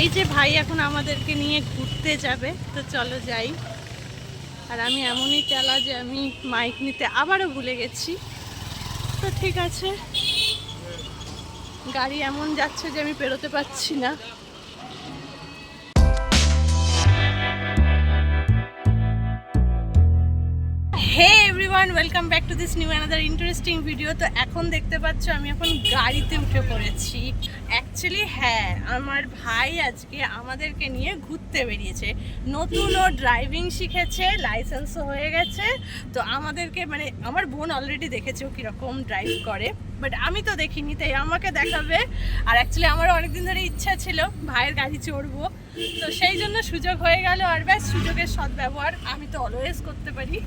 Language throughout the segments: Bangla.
এই যে ভাই এখন আমাদেরকে নিয়ে ঘুরতে যাবে, তো চলো যাই। আর আমি এমনই চালা যে আমি মাইক নিতে আবারও ভুলে গেছি। তো ঠিক আছে। গাড়ি এমন যাচ্ছে যে আমি পেরোতে পারছি না। Hey everyone welcome back to this new another interesting video তো এখন দেখতে পাচ্ছ, আমি এখন গাড়িতে উঠে পড়েছি। অ্যাকচুয়ালি হ্যাঁ আমার ভাই আজকে আমাদেরকে নিয়ে ঘুরতে বেরিয়েছে। নতুন ও ড্রাইভিং শিখেছে লাইসেন্সও হয়ে গেছে। তো আমাদেরকে মানে আমার বোন অলরেডি দেখেছে ও কীরকম ড্রাইভ করে। বাট আমি তো দেখিনি, তাই আমাকে দেখাবে। আর অ্যাকচুয়ালি আমারও অনেকদিন ধরে ইচ্ছা ছিল ভাইয়ের গাড়ি চড়বো। তো সেই জন্য সুযোগ হয়ে গেল, আর ব্যাস সুযোগের সদ্ব্যবহার আমি তো অলওয়েজ করতে পারি।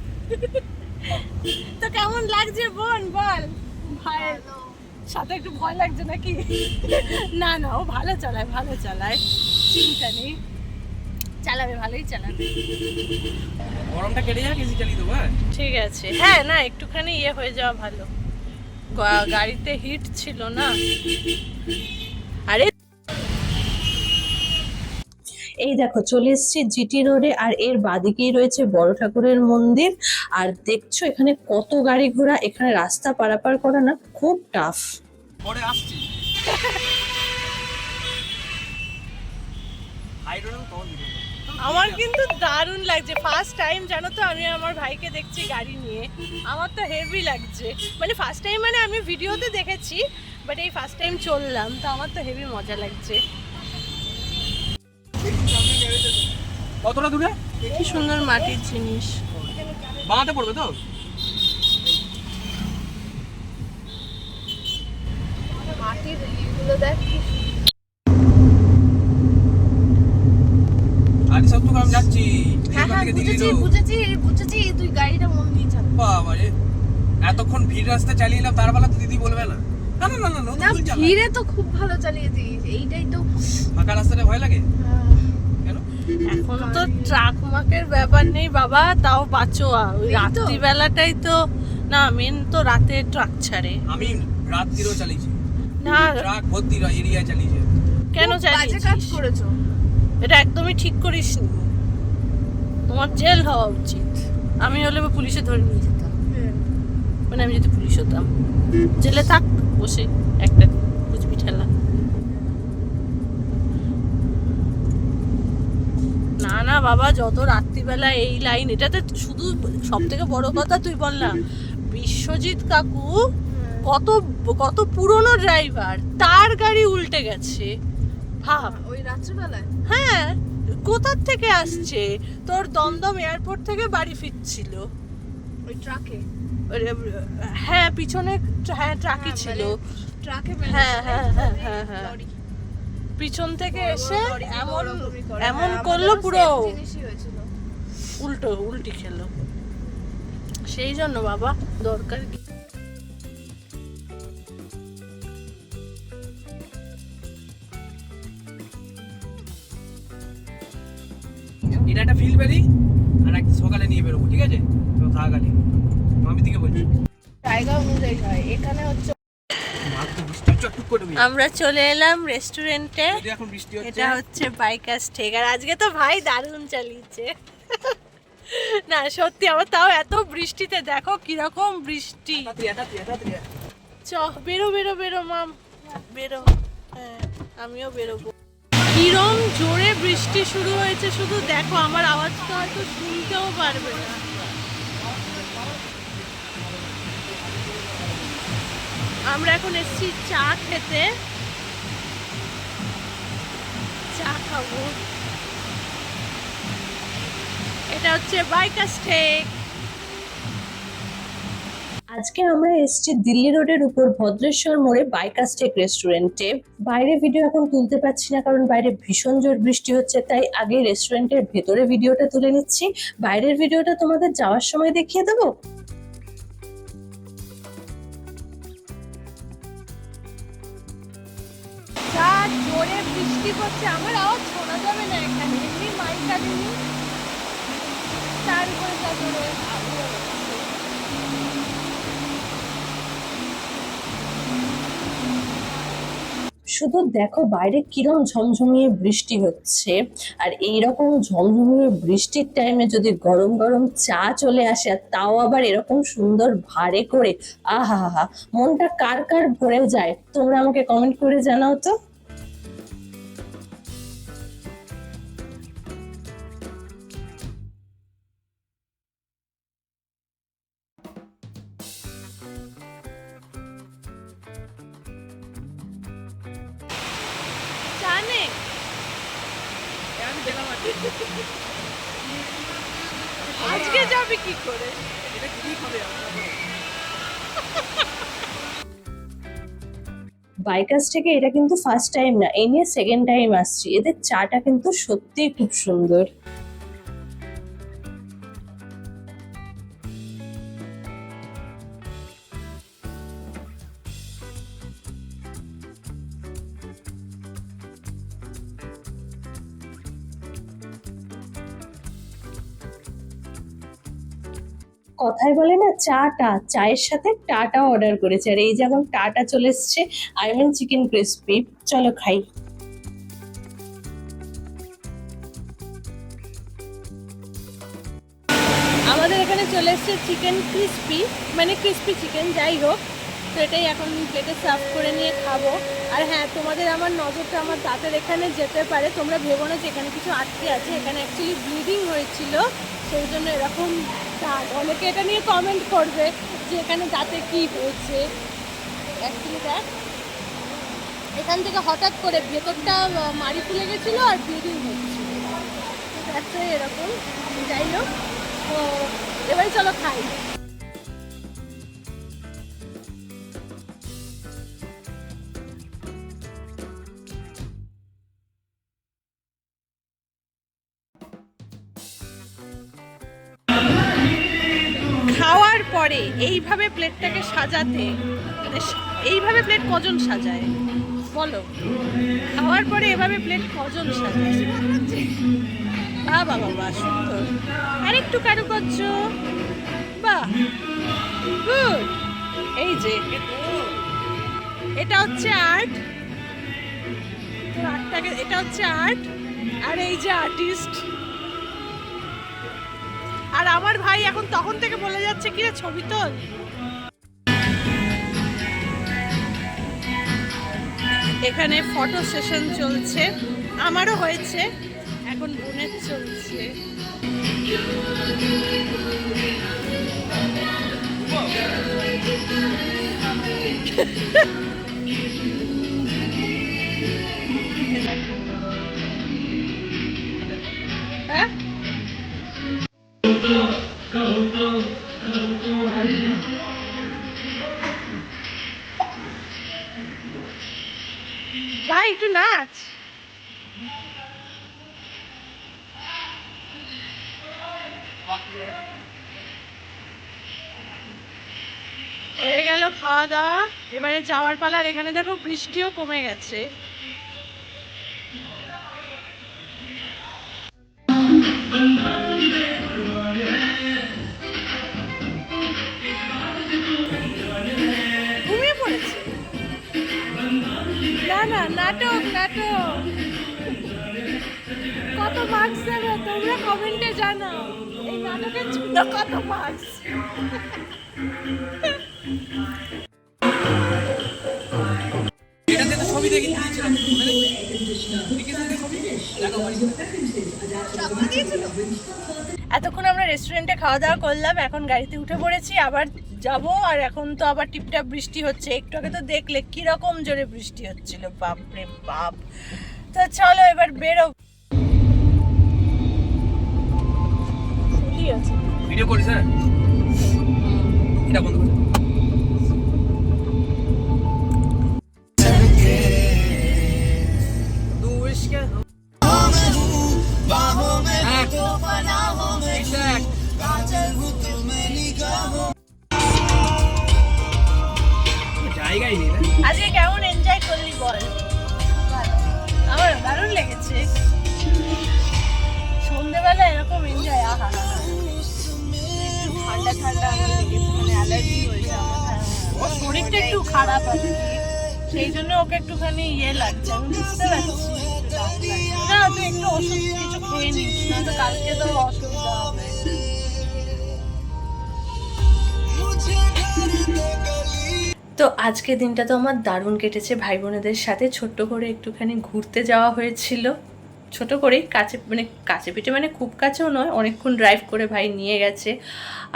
তো কেমন লাগছে বোন? বল। ভাইয়ের সাথে একটু ভয় লাগছে নাকি? না না ও ভালো চালায় ভালো চালায়। চিন্তা নেই। চালাবে ভালোই চালাবে। গরমটা কেটে যাক এসি চালিয়ে দেবো হ্যাঁ? ঠিক আছে। হ্যাঁ না একটুখানি ইয়ে হয়ে যাওয়া ভালো। গাড়িতে হিট ছিল না। আরে এই দেখো চলে এসেছি জিটি রোডে আর এর বাদিকেই রয়েছে বড় ঠাকুরের মন্দির। আর দেখছ এখানে কত গাড়ি ঘোড়া এখানে রাস্তা পারাপার করা না খুব টাফ পরে আসছি। আমার কিন্তু দারুণ লাগছে। ফার্স্ট টাইম জানো তো আমি আমার ভাইকে দেখছি গাড়ি নিয়ে। আমার তো হেভি লাগছে। মানে ফার্স্ট টাইম মানে আমি ভিডিওতে দেখেছি বাট এই ফার্স্ট টাইম চললাম তো আমার তো হেভি মজা লাগছে। কতটা দূরে? কি সুন্দর মাটির জিনিস। বাঁতে পড়বে তো? মাটির ইগুলো দেখ। আরে সব তো আমি যাচ্ছি। হ্যাঁ হ্যাঁ বুঝেছি বুঝেছি বুঝেছি তুই গাড়িটা মন দিয়ে চালা। বাবা রে। এতক্ষণ ভিড় রাস্তা চালিয়ে এলাম তার বেলা তো দিদি বলবে না। না না না না। ধীরে তো খুব ভালো চালিয়েছিস এইটাই তো ফাঁকা রাস্তাটা ভয় লাগে? কেন এখন তো ট্রাক মাকের ব্যাপার নেই বাবা তাও বাঁচোয়া। ওই। রাত্রিবেলাটাই তো না মেন তো রাতে ট্রাক ছাড়ে। আমি রাত্রিরও চালিয়েছি। না ট্রাক ভর্তি এরিয়া চালিয়েছি। কেন বাজে কাজ করেছ। এটা একদমই ঠিক করিস নি তোমার জেল হওয়া উচিত। আমি হলে পুলিশে ধরে নিয়ে যেতাম। মানে আমি যদি পুলিশ হতাম। জেলে থাক বসে একটা বুঝবি না না বাবা যত রাত্রিবেলা এই লাইন এটাতে শুধু সব থেকে বড় কথা তুই বল না বিশ্বজিৎ কাকু কত কত পুরনো ড্রাইভার তার গাড়ি উল্টে গেছে। ভাব। ওই রাত্রিবেলায়? হ্যাঁ কোথার থেকে আসছে? তোর দমদম এয়ারপোর্ট থেকে বাড়ি ফিরছিল। ওই ট্রাকে হ্যাঁ পিছনে হ্যাঁ ট্রাকই ছিল। ট্রাকে হ্যাঁ, হ্যাঁ, হ্যাঁ, হ্যাঁ, হ্যাঁ। পিছন থেকে এসে এমন এমন করল পুরো। উল্টো উল্টি খেলো। সেই জন্য বাবা দরকার কি এটা একটা ফিল বেরি আর একটা সকালে নিয়ে বেরোবো ঠিক আছে? তো থাক আলি আমি দিকে বলছি। জায়গা অনুযায়ী হয়। এখানে হচ্ছে মাত্র বৃষ্টি হচ্ছে একটু করে দিবি। আমরা চলে এলাম রেস্টুরেন্টে এটা হচ্ছে বাইকার ঠেক। আর আজকে তো ভাই দারুণ চালিয়েছে। না সত্যি আমার তাও এত বৃষ্টিতে দেখো কীরকম বৃষ্টি। চ বেরো বেরো বেরো মাম। বেরো। হ্যাঁ আমিও বেরোবো। কিরম জোরে বৃষ্টি শুরু হয়েছে শুধু দেখো আমার আওয়াজটা হয়তো শুনতেও পারবে না। আমরা এখন এসেছি চা খেতে। চা খাব। এটা হচ্ছে বাইকার স্টেক। আজকে আমরা এসেছি দিল্লি রোডের উপর ভদ্রেশ্বর মোড়ে বাইকাস্টেক রেস্টুরেন্টে। বাইরে ভিডিও এখন তুলতে পারছি না, কারণ বাইরে ভীষণ জোর বৃষ্টি হচ্ছে, তাই আগে রেস্টুরেন্টের ভেতরে ভিডিওটা তুলে নিচ্ছি। বাইরের ভিডিওটা তোমাদের যাওয়ার সময় দেখিয়ে দেবো? বৃষ্টি পড়ছে, আমার আওয়াজ শোনা যাবে না এখানে। এমনি মাইক তার উপরে শুধু দেখো বাইরে কিরম ঝমঝমিয়ে বৃষ্টি হচ্ছে, আর এইরকম ঝমঝমিয়ে বৃষ্টির টাইমে যদি গরম গরম চা চলে আসে, আর তাও আবার এরকম সুন্দর ভারে করে আহা হা মনটা কার কার ভরে যায়? তোমরা আমাকে কমেন্ট করে জানাও তো। আজকে যাবে কি করে? এটা কি বাইকার্স থেকে এটা কিন্তু ফার্স্ট টাইম না এ নিয়ে সেকেন্ড টাইম আসছি। এদের চাটা কিন্তু সত্যিই খুব সুন্দর। কথায় বলে না, চাটা, চায়ের সাথে টাটা অর্ডার করেছে। আর এই যেমন টাটা চলে এসছে আই মিন চিকেন ক্রিসপি চলো খাই। আমাদের এখানে চলে এসছে চিকেন ক্রিসপি মানে ক্রিসপি চিকেন যাই হোক। তো এটাই এখন প্লেটে সার্ভ করে নিয়ে খাব। আর হ্যাঁ তোমাদের আমার নজরটা আমার দাঁতের এখানে যেতে পারে। তোমরা ভেবো না যে এখানে কিছু আটকে আছে। এখানে অ্যাকচুয়ালি ব্লিডিং হয়েছিল, সেই জন্য এরকম দাঁত অনেকে এটা নিয়ে কমেন্ট করবে যে এখানে যাতে কি হয়েছে। অ্যাকচুয়ালি দেখ এখান থেকে হঠাৎ করে ভেতরটা মারি ফুলে গেছিল আর ব্লিডিং হচ্ছিল। এরকম। যাই হোক এবারে চলো খাই। পরে এইভাবে প্লেটটাকে সাজাতে মানে এইভাবে প্লেট কজন সাজায়? বলো। খাওয়ার পরে এভাবে প্লেট কজন সাজায়? বাহ বাহ বাহ সুন্দর। আরেকটু কারুকার্য। বাহ গুড এই যে, এটা হচ্ছে আর্ট আর্টটাকে এটা হচ্ছে আর্ট আর এই যে আর্টিস্ট আর আমার ভাই এখন তখন থেকে বলে যাচ্ছে, কি রে, ছবি তোল। এখানে ফটো সেশন চলছে, আমারও হয়েছে, এখন বোনের চলছে। হ্যাঁ? ভাই, একটু নাচ। হয়ে গেল খাওয়া দাওয়া। এবারে যাওয়ার পালার এখানে দেখো বৃষ্টিও কমে গেছে। ঘুমিয়ে নাটক নাটক। কত মার্কস দেবে? তোমরা কমেন্টে জানাও। এই নাটকের জন্য কত মার্কস। এতক্ষণ আমরা রেস্টুরেন্টে খাওয়া দাওয়া করলাম এখন গাড়িতে উঠে পড়েছি আবার যাব, আর এখন তো আবার টিপটাপ বৃষ্টি হচ্ছে। একটু আগে তো দেখলে কীরকম জোরে বৃষ্টি হচ্ছিল বাপ রে বাপ। তো চলো এবার বেরো ভিডিও করিস হ্যাঁ? এটা বন্ধ খারাপ কি। সেই জন্য ওকে একটুখানি ইয়ে লাগছে, আমি বুঝতে পারছি। না তুই একটু ওষুধ কিছু খেয়ে নিস না তো কালকে তো অসুবিধা হবে। তো আজকে দিনটা তো আমার দারুণ কেটেছে। ভাই বোনেদের সাথে ছোট্ট করে একটুখানি ঘুরতে যাওয়া হয়েছিল। ছোট করেই কাছে মানে কাছে পিঠে মানে খুব কাছেও নয়, অনেকক্ষণ ড্রাইভ করে ভাই নিয়ে গেছে।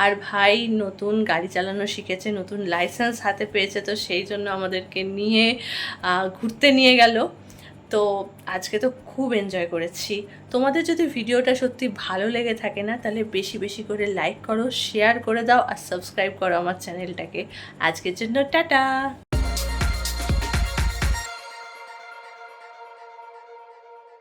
আর ভাই নতুন গাড়ি চালানো শিখেছে, নতুন লাইসেন্স হাতে পেয়েছে, তো সেই জন্য আমাদেরকে নিয়ে ঘুরতে নিয়ে গেল। তো আজকে তো খুব এনজয় করেছি। তোমাদের যদি ভিডিওটা সত্যি ভালো লেগে থাকে না, তাহলে বেশি বেশি করে লাইক করো শেয়ার করে দাও, আর সাবস্ক্রাইব করো আমার চ্যানেলটাকে আজকের জন্য টাটা!